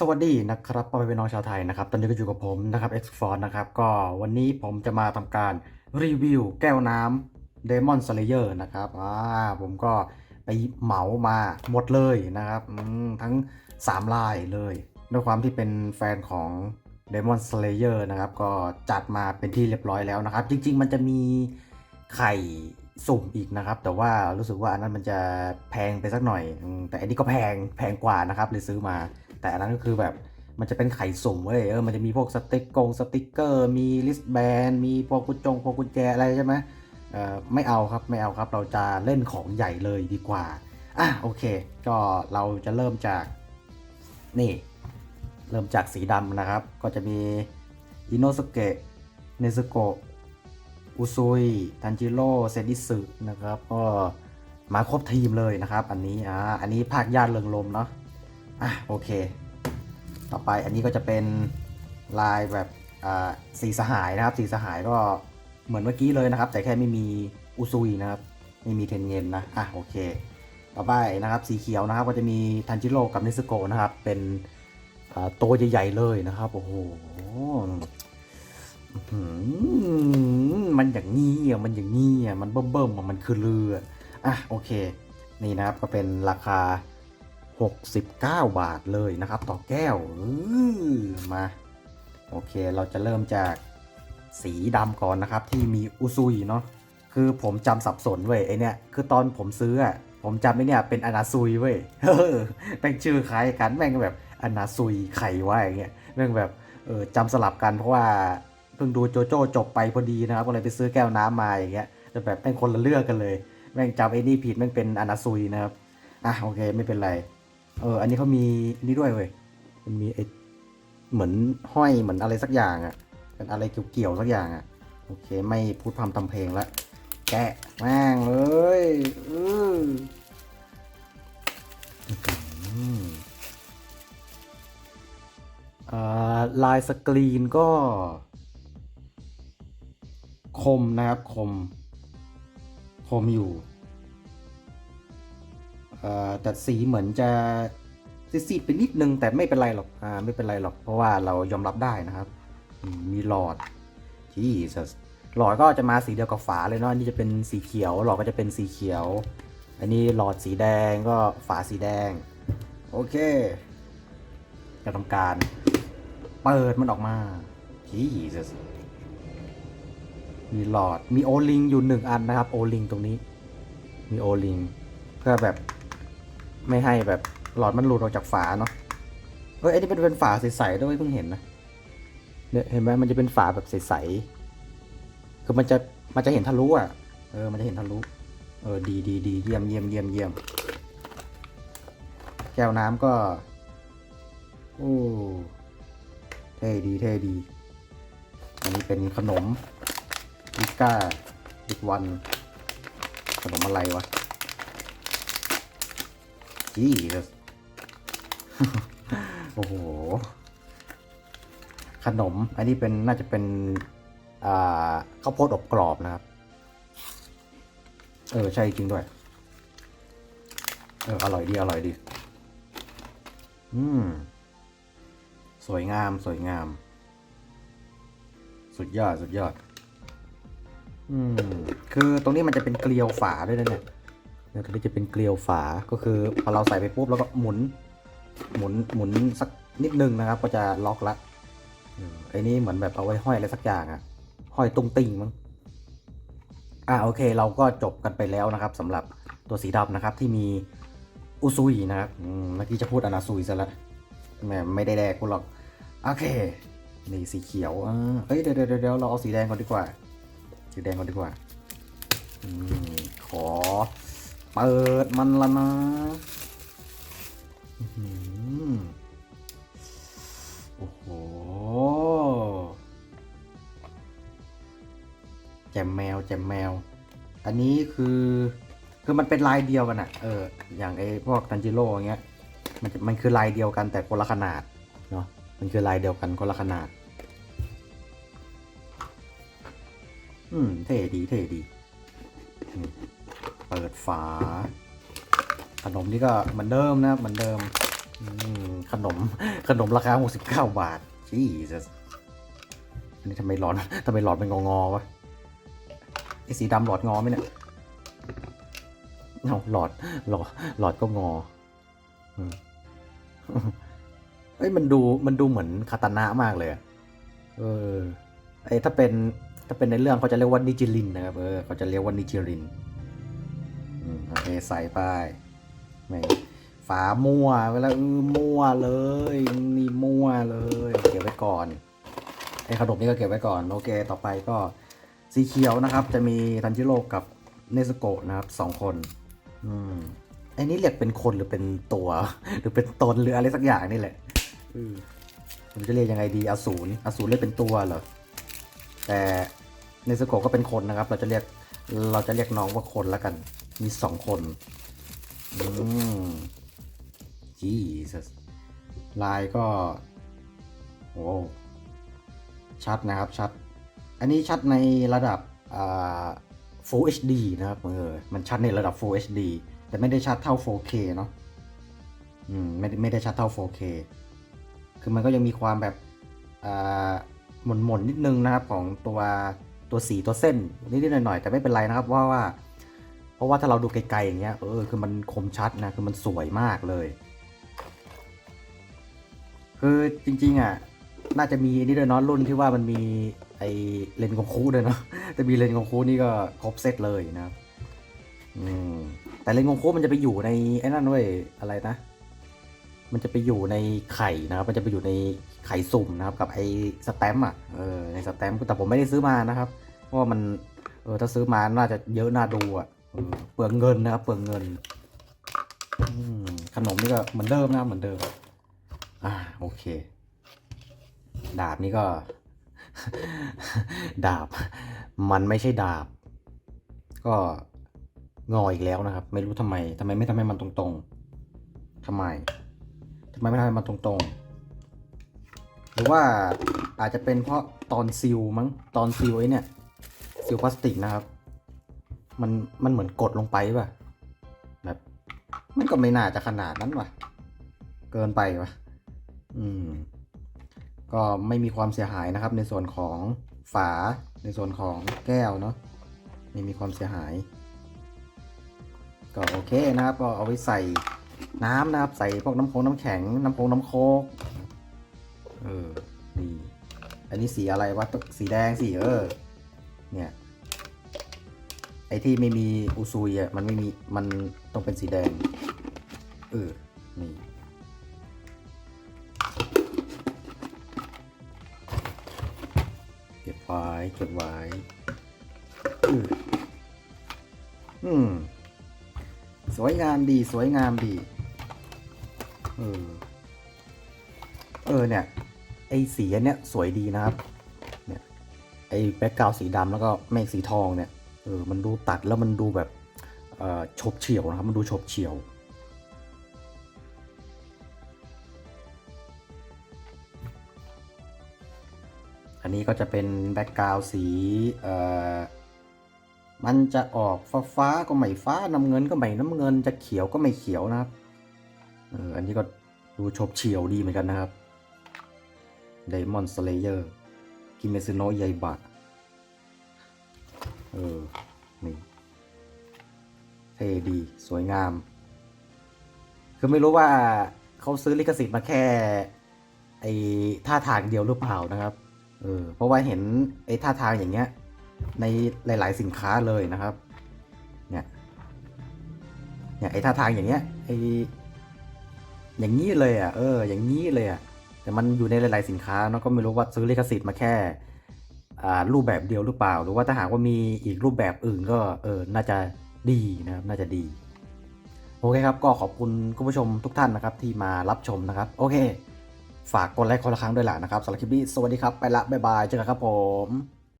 สวัสดีนะครับพ่อแม่พี่น้องชาวไทยนะครับ ตอนนี้ก็อยู่กับผมนะครับ X f o r นะครับ ก็วันนี้ผมจะมาทำการรีวิวแก้วน้ำ Demon Slayer นะครับอ่าผมก็ไปเหมามาหมดเลยนะครับ ทั้ง 3 ลายเลย ด้วยความที่เป็นแฟนของ Demon Slayer นะครับ ก็จัดมาเป็นที่เรียบร้อยแล้วนะครับ จริง ๆ มันจะมีไข่สุ่มอีกนะครับ แต่ว่ารู้สึกว่าอันนั้นมันจะแพงไปสักหน่อย แต่อันนี้ก็แพงแพงกว่านะครับเลยซื้อมา แต่นั้นก็คือแบบมันจะเป็นไข่สุ่มเว้ยเออมันจะมีพวกสติ๊กกงสติ๊กเกอร์ มีลิสแบนมีพวกกุญจงพวกกุญแจอะไรใช่ไหมเออไม่เอาครับไม่เอาครับเราจะเล่นของใหญ่เลยดีกว่าอะโอเค ก็เราจะเริ่มจากนี่ เริ่มจากสีดำนะครับ ก็จะมีอินโนสเกะเนซุโกะอุซุยทันจิโร่เซดิสึนะครับ ก็มาครบทีมเลยนะครับ อันนี้อ่าอันนี้ภาคญาติเริงลมเนาะ อะโอเค ต่อไปอันนี้ก็จะเป็นลายแบบอ่าสีสหายนะครับ สีสหายก็เหมือนเมื่อกี้เลยนะครับ แต่แค่ไม่มีอุซุยนะครับ ไม่มีเทนเย็นนะ อะโอเค ต่อไปนะครับสีเขียวนะครับ ก็จะมีทันจิโร่กับนิสโกะนะครับ เป็นอ่าตัวใหญ่ๆเลยนะครับ โอ้โหมันอย่างนี้อะมันอย่างนี้อะมันเบิ่มๆมันคือเรืออะโอเค นี่นะครับก็เป็นราคา 69 บาทเลยนะครับ ต่อแก้วมา โอเคเราจะเริ่มจากสีดำก่อนนะครับ ที่มีอุซุยเนาะคือผมจำสับสนเว้ยไอเนี่ยคือตอนผมซื้ออะผมจำไอเนี่ยเป็นอนาซุยเว้ยเออแม่งชื่อคล้ายกันแม่งแบบอนาซุยไข่ว่าอย่างเงี้ยแม่งแบบเออจำสลับกันเพราะว่าเพิ่งดูโจโจ้จบไปพอดีนะครับก็เลยไปซื้อแก้วน้ำมาอย่างเงี้ยแต่แบบแม่งคนละเรื่องกันเลย แม่งจำไอ้นี่ผิดแม่งเป็นอนาซุยนะครับอะโอเคไม่เป็นไร เออ อันนี้เขามีนนี้ด้วยเว้ย มันมีไอเหมือนห้อยเหมือนอะไรสักอย่างอะ่ะ เป็นอะไรเกี่ยวๆสักอย่างอะ่ะ โอเค ไม่พูดพร่ำทำเพลงละ แกะแม่งเลยอือลายสกรีนก็ คมนะครับ คม คมอยู่ แต่สีเหมือนจะซีดๆไปนิดนึง แต่ไม่เป็นไรหรอกอ่าไม่เป็นไรหรอก เพราะว่าเรายอมรับได้นะครับมีหลอดที่หลอดก็จะมาสีเดียวกับฝาเลยเนาะนนี่จะเป็นสีเขียว หลอดก็จะเป็นสีเขียว อันนี้หลอดสีแดงก็ฝาสีแดง โอเคจะทำการ เปิดมันออกมาที่มีหลอดมีโอลิงอยู่หนึ่งอันนะครับ โอลิงตรงนี้ มีโอลิงเพื่อแบบ ไม่ให้แบบหลอดมันหลุดออกจากฝาเนาะเฮ้ยไอ้นี่เป็นเป็นฝาใสๆด้วยเพิ่งเห็นนะเนี่ยเห็นไหมมันจะเป็นฝาแบบใสๆคือมันจะมันจะเห็นทะลุอะเออมันจะเห็นทะลุเออดีดีดีเยี่ยมเยี่ยมเยี่ยมเยี่ยมแก้วน้ำก็โอ้เท่ดีเท่ดี อันนี้เป็นขนมลิก้าอีกวันขนมอะไรวะ จีสโอ้โห ขนม อันนี้เป็นน่าจะเป็นอ่าข้าวโพดอบกรอบนะครับ เออ ใช่จริงด้วย เออ อร่อยดี อร่อยดี อืม สวยงาม สวยงาม สุดยอด สุดยอด อืม คือตรงนี้มันจะเป็นเกลียวฝาด้วยนะเนี่ย เนี่ยตรงนี้จะเป็นเกลียวฝาก็คือพอเราใส่ไปปุ๊บแล้วก็หมุน หมุนหมุนสักนิดนึงนะครับ ก็จะล็อกละออไอ้นี่เหมือนแบบเอาไว้ห้อยอะไรสักอย่างอะห้อยตุ้งติ่งมั้งอ่าโอเค เราก็จบกันไปแล้วนะครับสำหรับตัวสีดำนะครับที่มีอุซุยนะครับเมื่อกี้จะพูดอนาซุยซะละแหมไม่ได้แดกกูหรอกโอเคนี่สีเขียวเฮ้ยเดี๋ยวเดี๋ยวเราเอาสีแดงก่อนดีกว่า สีแดงก่อนดีกว่าอขอ เปิดมันละนะอื้อหือโอ้โหแจมแมวแจมแมว อันนี้คือ คือมันเป็นลายเดียวกันอะเออ อย่างไอ้พวกทันจิโร่เงี้ย มันมันคือลายเดียวกันแต่คนละขนาด เนาะ มันคือลายเดียวกันคนละขนาด อืม เท่ดี เท่ดีอืม เปิดฝา ขนมนี่ก็เหมือนเดิมนะเหมือนเดิมมขนมขนมราคา 69 บาทจี้อันนี้ทำไมหลอดทำไมหลอดเป็นงอๆวะไอสีดำหลอดงอไหมเนี่ยเอาหลอดหลอดหลอดก็งอเอ้ยมันดูมันดูเหมือนคาตานะมากเลยเออไอถ้าเป็นถ้าเป็นในเรื่องเขาจะเรียกว่านิจิลินนะครับเออเขาจะเรียกว่านิจิลิน โอเคใส่ไปไม่ฝามั่วเวลาเออมั่วเลยนี่มั่วเลย เก็บไว้ก่อนไอ้ขนมนี่ก็เก็บไว้ก่อน โอเค ต่อไปก็สีเขียวนะครับ จะมีทันจิโร่กับเนสโกะนะครับสองคน อืมไอ้นี่เรียกเป็นคนหรือเป็นตัว หรือเป็นตนหรืออะไรสักอย่างนี่แหละอืมผมจะเรียกยังไงดีอสูรอสูรเรียกเป็นตัวเหรอแต่เนสโกะก็เป็นคนนะครับ เราจะเรียกเราจะเรียกน้องว่าคนแล้วกัน มีสองคนอืมจีสลายก็ โอ้ชัดนะครับ ชัด อันนี้ชัดในระดับอ่า Full HD นะครับเออมันชัดในระดับ Full HD แต่ไม่ได้ชัดเท่า 4K เนาะอืมไม่ได้ไม่ได้ชัดเท่า 4K คือมันก็ยังมีความแบบอ่าหม่นหม่นๆนิดนึงนะครับของตัวตัวสีตัวเส้นนิดๆหน่อยๆแต่ไม่เป็นไรนะครับว่าว่า เพราะว่าถ้าเราดูไกลๆอย่างเงี้ยเออคือมันคมชัดนะคือมันสวยมากเลย คือจริงๆอะน่าจะมีนี่ด้วยเนาะรุ่นที่ว่ามันมีไอเลนส์ของคูด้วยเนาะแต่มีเลนส์ของคูนี่ก็ครบเซตเลยนะครับอืมแต่เลนส์ของคูมันจะไปอยู่ในไอ้นั่นเว้ยอะไรนะ มันจะไปอยู่ในไข่นะครับ มันจะไปอยู่ในไข่สุ่มนะครับ กับไอ้สแตมป์อะเออในสแตมป์แต่ผมไม่ได้ซื้อมานะครับ เพราะว่ามันเออถ้าซื้อมาน่าจะเยอะน่าดูอะ เปลืองเงินนะครับเปลืองเงินขนมนี่ก็เหมือนเดิมนะเหมือนเดิมอ่าโอเค ดาบนี่ก็ ดาบ มันไม่ใช่ดาบ ก็งออีกแล้วนะครับ ไม่รู้ทำไมทำไมไม่ทำให้มันตรงๆทำไมทำไมไม่ทำให้มันตรงๆ หรือว่าอาจจะเป็นเพราะตอนซิลมั้งตอนซิลไอ้เนี่ยซิลพลาสติกนะครับ มันมันเหมือนกดลงไปป่ะ แบบ มันก็ไม่น่าจะขนาดนั้นว่ะ เกินไปว่ะ อืม ก็ไม่มีความเสียหายนะครับ ในส่วนของฝา ในส่วนของแก้วเนาะ ไม่มีความเสียหาย ก็โอเคนะครับ ก็เอาไว้ใส่น้ำนะครับ ใส่พวกน้ำโคงน้ำแข็ง น้ำโคงน้ำโคก เออ ดี อันนี้สีอะไรวะต้องสีแดงสีเออ เนี่ย ไอที่ไม่มีอุซุยอะมันไม่มีมันต้องเป็นสีแดงเออนี่เก็บไว้เก็บไว้อืมอืมสวยงามดีสวยงามดี เออ เออเนี่ย ไอ้สีอันเนี้ยสวยดีนะครับ เนี่ย ไอ้แบ็กกราวสีดำแล้วก็เมฆสีทองเนี่ย เออมันดูตัดแล้วมันดูแบบเอ่อฉบเฉี่ยวนะครับมันดูฉบเฉี่ยวอันนี้ก็จะเป็นแบ็กกราวสีเอ่อมันจะออกฟ้าฟ้าก็ไม่ฟ้าน้ำเงินก็ไม่น้ำเงินจะเขียวก็ไม่เขียวนะครับเอออันนี้ก็ดูฉบเฉี่ยวดีเหมือนกันนะครับ Demon Slayer กิเมซึโนะยายบะ เออ นี่ เท่ดี สวยงาม คือไม่รู้ว่าเขาซื้อลิขสิทธิ์มาแค่ ไอ้ท่าทางเดียวหรือเปล่านะครับ เออ เพราะว่าเห็นไอ้ท่าทางอย่างเงี้ย ในหลาย ๆ สินค้าเลยนะครับ เนี่ย เนี่ยไอ้ท่าทางอย่างเงี้ย ไอ้อย่างนี้เลยอะ เออ อย่างนี้เลยอะ แต่มันอยู่ในหลาย ๆ สินค้าเนาะก็ไม่รู้ว่าซื้อลิขสิทธิ์มาแค่ รูปแบบเดียวหรือเปล่า หรือว่าถ้าหากว่ามีอีกรูปแบบอื่นก็เออน่าจะดีนะครับน่าจะดี โอเคครับ ก็ขอบคุณคุณผู้ชมทุกท่านนะครับที่มารับชมนะครับ โอเค ฝากกดไลค์คนละครั้งด้วยแหละนะครับสำหรับคลิปนี้สวัสดีครับ ไปละบ๊ายบายเจอกันครับผม